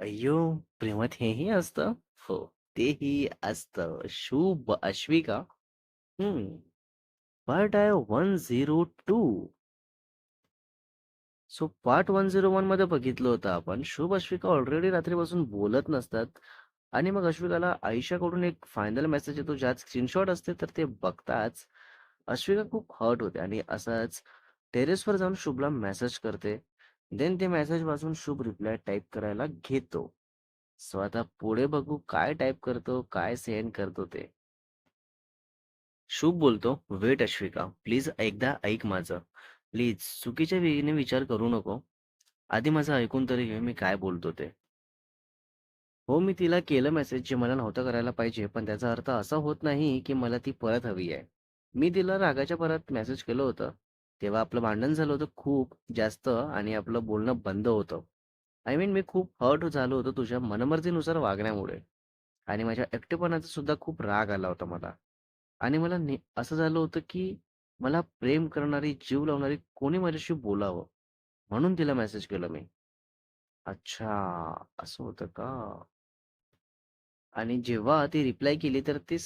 अय्यो! प्रेमात हेही असतं? हो, तेही असतं. शुभ अश्विका? हम्म पार्ट आहे 102. सो पार्ट 101 मध्ये बघितलं होतं आपण. शुभ अश्विका ऑलरेडी रात्रीपासून बोलत नसतात आणि मग अश्विकाला आयुष्याकडून एक फायनल मेसेज येतो ज्यात स्क्रीनशॉट असते तर ते बघताच अश्विका खूप हर्ट होते आणि असंच टेरेसवर जाऊन शुभला मेसेज करते. देन ते मेसेज वाचून शुभ रिप्लाय टाइप करायला घेतो. सो आता पुढे बघू काय टाइप करतो, काय सेंड करतो ते. शुभ बोलतो, "वेट अश्विका, प्लीज एकदा ऐक माझं. प्लीज चुकीच्या वेळीने विचार करू नको. आधी माझं ऐकून तरी घे मी काय बोलतो ते." हो, मी तिला केलं मेसेज जे मला नव्हतं करायला पाहिजे, पण त्याचा अर्थ असा होत नाही की मला ती परत हवी आहे. मी तिला रागाच्या परत मेसेज केलं होतं. तेव्हा आपलं भांडण झालं होतं खूप जास्त आणि आपलं बोलणं बंद होतं. आय मीन मी खूप हर्ट झालो होतो तुझ्या मनमर्जीनुसार वागण्यामुळे आणि माझ्या एकटेपणाचा सुद्धा खूप राग आला होता मला. आणि मला असं झालं होतं की मला प्रेम करणारी, जीव लावणारी कोणी माझ्याशी बोलावं. म्हणून तिला मेसेज केलं मी. अच्छा, असं होतं का? आणि जेव्हा ती रिप्लाय केली तर ती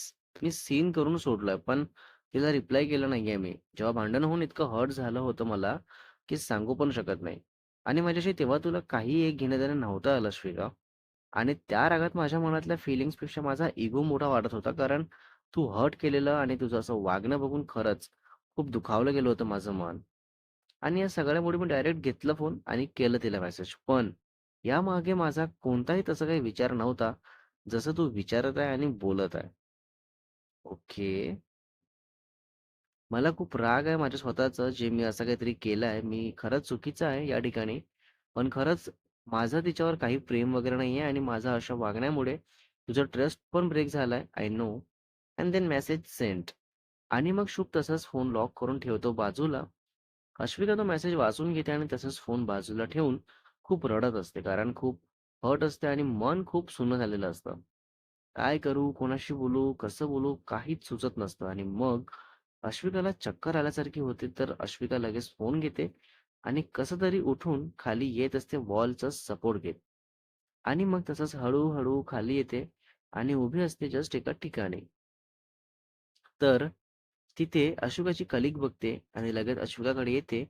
मी सीन करून सोडलं. पण तिला रिप्लाय केलं नाहीये मी. जेव्हा भांडण होऊन इतकं हर्ट झालं होतं मला, की सांगू पण शकत नाही. आणि माझ्याशी तेव्हा तुला काही एक घेणं-देणं नव्हतं आलं श्वेता. आणि त्या रागात माझ्या मनातल्या फिलिंग्सपेक्षा माझा इगो मोठा वाटत होता. कारण तू हर्ट केलेलं आणि तुझं असं वागणं बघून खरंच खूप दुखावलं गेलं होतं माझं मन. आणि या सगळ्यामुळे मी डायरेक्ट घेतला फोन आणि केलं तिला मेसेज. पण यामागे माझा कोणताही तसा काही विचार नव्हता, जसं तू विचारत आहे आणि बोलत आहे. ओके. मला खूप राग आहे माझ्या स्वतःचं, जे मी असं काहीतरी केलं आहे. मी खरंच चुकीचं आहे या ठिकाणी. पण खरंच माझं तिच्यावर काही प्रेम वगैरे नाहीये आणि माझं अशा वागण्यामुळे तुझा ट्रस्ट पण ब्रेक झालाय. I know. And then message sent. आणि मग शुभ तसाच फोन लॉक करून ठेवतो बाजूला. अश्विका तो मेसेज वाचून घेते आणि तसंच फोन बाजूला ठेवून खूप रडत असते. कारण खूप हर्ट असते आणि मन खूप सुन्न झालेलं असतं. काय करू? कोणाशी बोलू? कसं बोलू? काहीच सुचत नसतं आणि मग अश्विकाला चक्कर आल्यासारखी होते, तर अश्विका लगेच फोन घेते आणि कसं तरी उठून खाली येत असते वॉलचा सपोर्ट घेत. आणि मग तसंच हळू खाली येते आणि उभी असते जस्ट एका ठिकाणी. तर तिथे अशोकाची कलिक बघते आणि लगेच अश्विकाकडे येते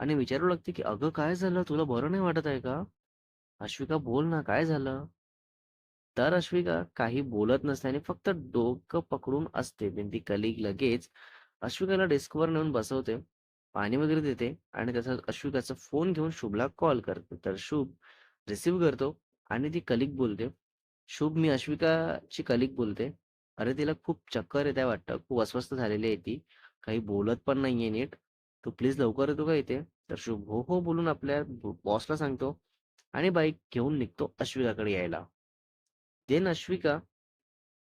आणि विचारू लागते, की "अगं काय झालं? तुला बरं नाही वाटत आहे का? अश्विका बोल ना, काय झालं?" तर अश्विका काही बोलत नसते आणि फक्त डोकं पकडून असते. पण ती कलिक लगेच अश्विकाला डेस्कवर नेऊन बसवते, पाणी वगैरे देते आणि त्याचा अश्विकाचा फोन घेऊन शुभला कॉल करते. तर शुभ रिसीव्ह करतो आणि ती कलिक बोलते, "शुभ, मी अश्विकाची कलिक बोलते. अरे, तिला खूप चक्कर येते वाटतं. खूप अस्वस्थ झालेली आहे ती. काही बोलत पण नाहीये नीट. तू प्लीज लवकर येतो का इथे?" तर शुभ हो, हो बोलून आपल्या बॉसला सांगतो आणि बाईक घेऊन निघतो अश्विकाकडे यायला. देन अश्विका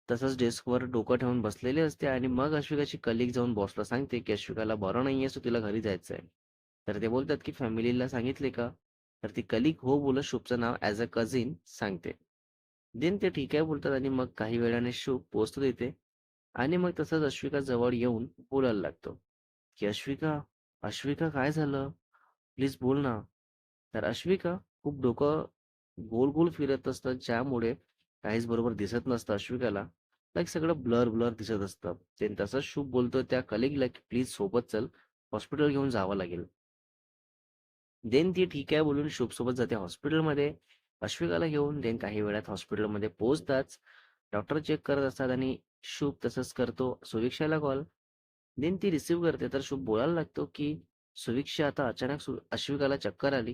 तसंच डेस्कवर डोकं ठेवून बसलेली असते आणि मग अश्विकाची कलिक जाऊन बॉसला सांगते, की अश्विकाला बरं नाहीये, सो तिला घरी जायचं आहे. तर ते बोलतात, की फॅमिलीला सांगितले का? तर ती कलीग हो बोलत शुभचं नाव ॲज अ कझिन सांगते. देन ते ठीक आहे बोलतात आणि मग काही वेळाने शुभ पोचतो तिथे आणि मग तसंच अश्विका जवळ येऊन बोलायला लागतो, की "अश्विका, अश्विका काय झालं? प्लीज बोल ना." तर अश्विका खूप डोकं गोल-गोल फिरत असतं, ज्यामुळे काहीच बरोबर दिसत नसतं अश्विकाला. लाईक सगळं ब्लर-ब्लर दिसत असतं. देन तसंच शुभ बोलतो त्या कलिगला की "प्लीज सोबत चल, हॉस्पिटल घेऊन जावं लागेल." देन ती ठीक आहे बोलून शुभ सोबत जाते हॉस्पिटलमध्ये. अश्विकाला घेऊन. देन काही वेळात हॉस्पिटलमध्ये पोहोचताच डॉक्टर चेक करत असतात आणि शुभ तसंच करतो सुविक्षाला कॉल. देन ती रिसीव्ह करते. तर शुभ बोलायला लागतो, की "सुविक्षा, आता अचानक सु अश्विकाला चक्कर आली.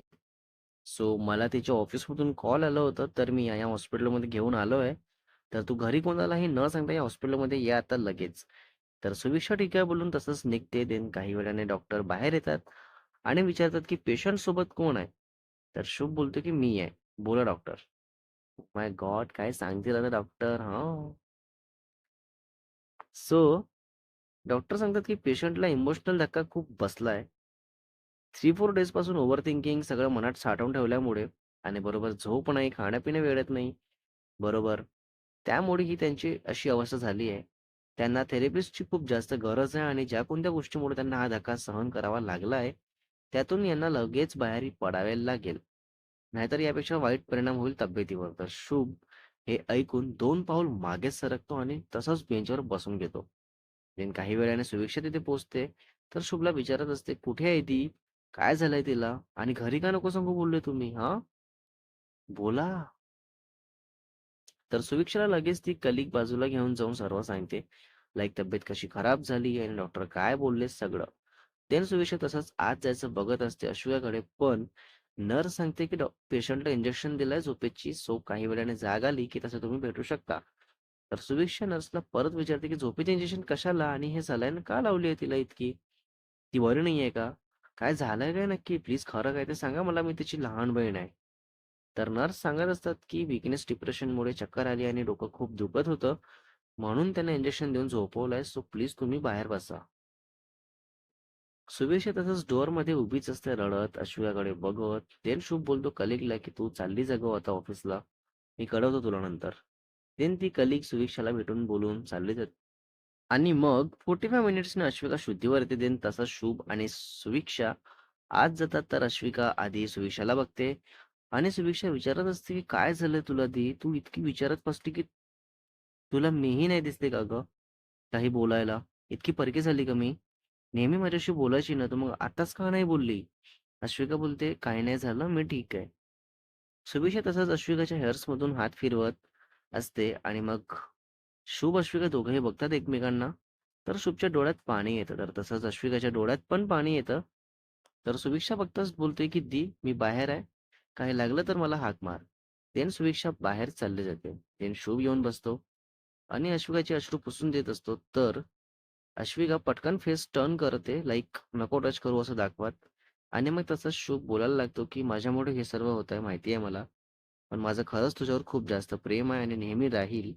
सो मला तिच्या ऑफिसमधून कॉल आलं होतं, तर मी या-या हॉस्पिटलमध्ये घेऊन आलो आहे. तर तू घरी कोणालाही न सांगता या हॉस्पिटलमध्ये ये आता लगेच." तर सुविक्षा ठीक आहे बोलून तसंच निघते. देन काही वेळाने डॉक्टर बाहेर येतात आणि विचारतात, की पेशंट सोबत कोण आहे? तर शुभ बोलतो, की "मी आहे. बोला डॉक्टर." माय गॉड! काय सांगतील आता डॉक्टर हा सो डॉक्टर सांगतात, की पेशंटला इमोशनल धक्का खूप बसलाय. थ्री फोर डेजपासून ओव्हर थिंकिंग सगळं मनात साठवून ठेवल्यामुळे आणि बरोबर झोप नाही, खाणं-पिणं वेळेत नाही. बरोबर. त्यामुळे ही त्यांची अशी अवस्था झाली आहे. त्यांना थेरपिस्टची खूप जास्त गरज आहे आणि ज्या कोणत्या गोष्टीमुळे त्यांना हा धक्का सहन करावा लागला आहे, त्यातून यांना लगेच बाहेर पडावे लागेल. नाहीतर यापेक्षा वाईट परिणाम होईल तब्येतीवर. तर शुभ हे ऐकून दोन पाऊल मागे सरकतो आणि तसाच बेंचवर बसून घेतो. देन काही वेळाने सुविक्षा तिथे पोहोचते. तर शुभला विचारत असते, "कुठे आहे ती? काय झालंय तिला? आणि घरी का नको सांगू बोलले तुम्ही? हा बोला." तर सुविक्षाला लगेच ती कलिक बाजूला घेऊन जाऊन सर्व सांगते. लाईक तब्येत कशी खराब झाली आणि डॉक्टर काय बोलले सगळं. देन सुविक्षा तसंच आत जायचं बघत असते अश्वयाकडे पण नर्स सांगते, की पेशंटला इंजेक्शन दिलंय झोपेची, सो काही वेळाने जाग आली, की तसं तुम्ही भेटू शकता. तर सुविक्षा नर्सला परत विचारते, की झोपेचे इंजेक्शन कशाला आणि हे सलाईन का लावली आहे तिला इतकी? ती बरी नाहीये का? काय झालंय काय नक्की? प्लीज खरं काय ते सांगा मला, मी तिची लहान बहीण आहे. तर नर्स सांगत असतात, की विकनेस डिप्रेशनमुळे चक्कर आली आणि डोकं खूप दुखत होतं. म्हणून त्यांना इंजेक्शन देऊन झोपवलंय. सो प्लीज तुम्ही बाहेर बसा. सुविक्षा तसंच डोअरमध्ये उभीच असते रडत, अश्विकाकडे बघत. देन शुभ बोलतो कलिगला की "तू चालली जा आता ऑफिसला. मी कळवतो तुला नंतर." देन ती कलीग सुविक्षाला भेटून बोलून चालली जाते. आणि मग 45 मिनिट्सने अश्विका शुद्धीवर येते. देन तसा शुभ आणि सुविक्षा आत जातात. तर अश्विका आधी सुविक्षाला बघते आणि सुभिक्षा विचारत असते, की "काय झालंय तुला दी? तू इतकी विचारत बसते की तुला मीही नाही दिसते का ग काही बोलायला? इतकी परकी झाली का मी? नेहमी माझ्याशी बोलायची ना, तू मग आताच का नाही बोलली?" अश्विका बोलते, "काही नाही झालं, मी ठीक आहे." सुभिक्षा तसंच अश्विकाच्या हेअर्समधून हात फिरवत असते आणि मग शुभ, अश्विका दोघंही बघतात एकमेकांना. तर शुभच्या डोळ्यात पाणी येतं. तर तसंच अश्विकाच्या डोळ्यात पण पाणी येतं. तर सुभिक्षा बघताच बोलते, की "दी, मी बाहेर आहे. काही लागलं तर मला हाक मार." तेन सुविक्षा बाहेर चालली जाते. तेन शुभ येऊन बसतो आणि अश्विकाचे अश्रू पुसून देत असतो. तर अश्विका पटकन फेस टर्न करते, लाईक नको टच करू असं दाखवत. आणि मग तसाच शुभ बोलायला लागतो, की "माझ्यामुळे हे सर्व होत आहे माहिती आहे मला. पण माझं खरंच तुझ्यावर खूप जास्त प्रेम आहे आणि नेहमी राहील.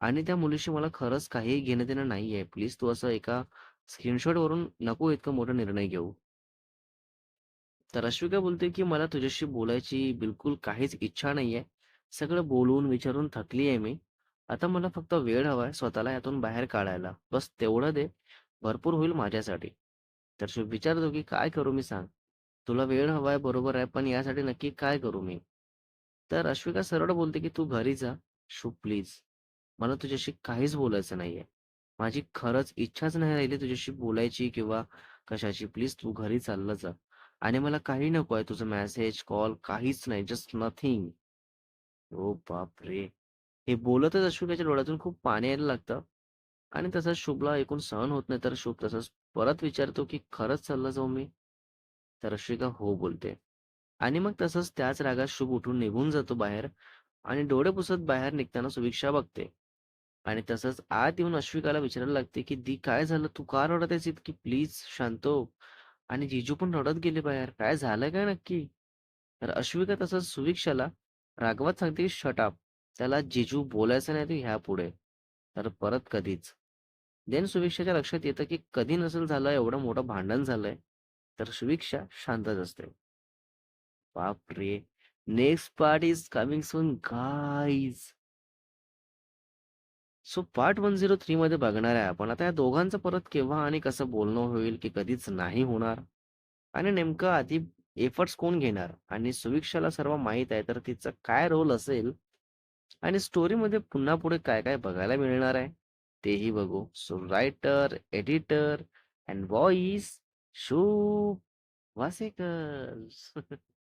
आणि त्या मुलीशी मला खरंच काहीही घेणं-देणं नाही आहे प्लीज तू असं एका स्क्रीनशॉटवरून नको इतकं मोठा निर्णय घेऊ." तर अश्विका बोलते, की "मला तुझ्याशी बोलायची बिलकुल काहीच इच्छा नाहीये. सगळं बोलून विचारून थकली आहे मी. आता मला फक्त वेळ हवाय स्वतःला यातून बाहेर काढायला. बस तेवढं दे. भरपूर होईल माझ्यासाठी." तर शुभ विचारतो, की "काय करू मी सांग? तुला वेळ हवाय बरोबर आहे, पण यासाठी नक्की काय करू मी?" तर अश्विका सरळ बोलते, की "तू घरी जा. शुभ प्लीज. मला तुझ्याशी काहीच बोलायचं नाहीये. माझी खरंच इच्छाच नाही राहिली तुझ्याशी बोलायची किंवा कशाची. प्लीज तू घरी चाललं जा. आणि मला काही नको आहे तुझं मेसेज, कॉल काहीच नाही. Just nothing." ओ बापरे! हे बोलतच अश्विकाच्या डोळ्यातून खूप पाणी यायला लागतं आणि तसंच शुभला ऐकून सहन होत नाही. तर शुभ तसंच परत विचारतो, की "खरंच चालला जाऊ मी?" तर अश्विका हो बोलते. आणि मग तसंच त्याच रागात शुभ उठून निघून जातो बाहेर आणि डोळे पुसत बाहेर निघताना सुभिक्षा बघते. आणि तसंच आत येऊन अश्विकाला विचारायला लागते, की "दी काय झालं? तू का रडत आहेस इतकी? प्लीज शांत हो. आणि जिजू पण रडत गेले बाहेर. काय झालं काय नक्की? तर अश्विका तसंच सुविक्षाला रागवत सांगते, की शटाप त्याला जिजू बोलायचं नाही तू ह्यापुढे. तर परत कधीच." देन सुविक्षाच्या लक्षात येतं, की कधी नसेल झालं एवढं मोठं भांडण झालंय. तर सुविक्षा शांतच असते. बापरे! Next part is coming soon guys. So part 103 मध्ये बघणार आहे आपण. आता या दोघांचं परत केव्हा आणि कसं बोलणं होईल, की कधीच नाही होणार? आणि नेमकं आधी एफर्ट्स कोण घेणार? आणि सुविक्षाला सर्व माहीत आहे, तर तिचा काय रोल असेल? आणि स्टोरीमध्ये पुन्हा पुढे काय-काय बघायला मिळणार आहे? तेही बघू. So writer, editor and voice shoe Wasekar.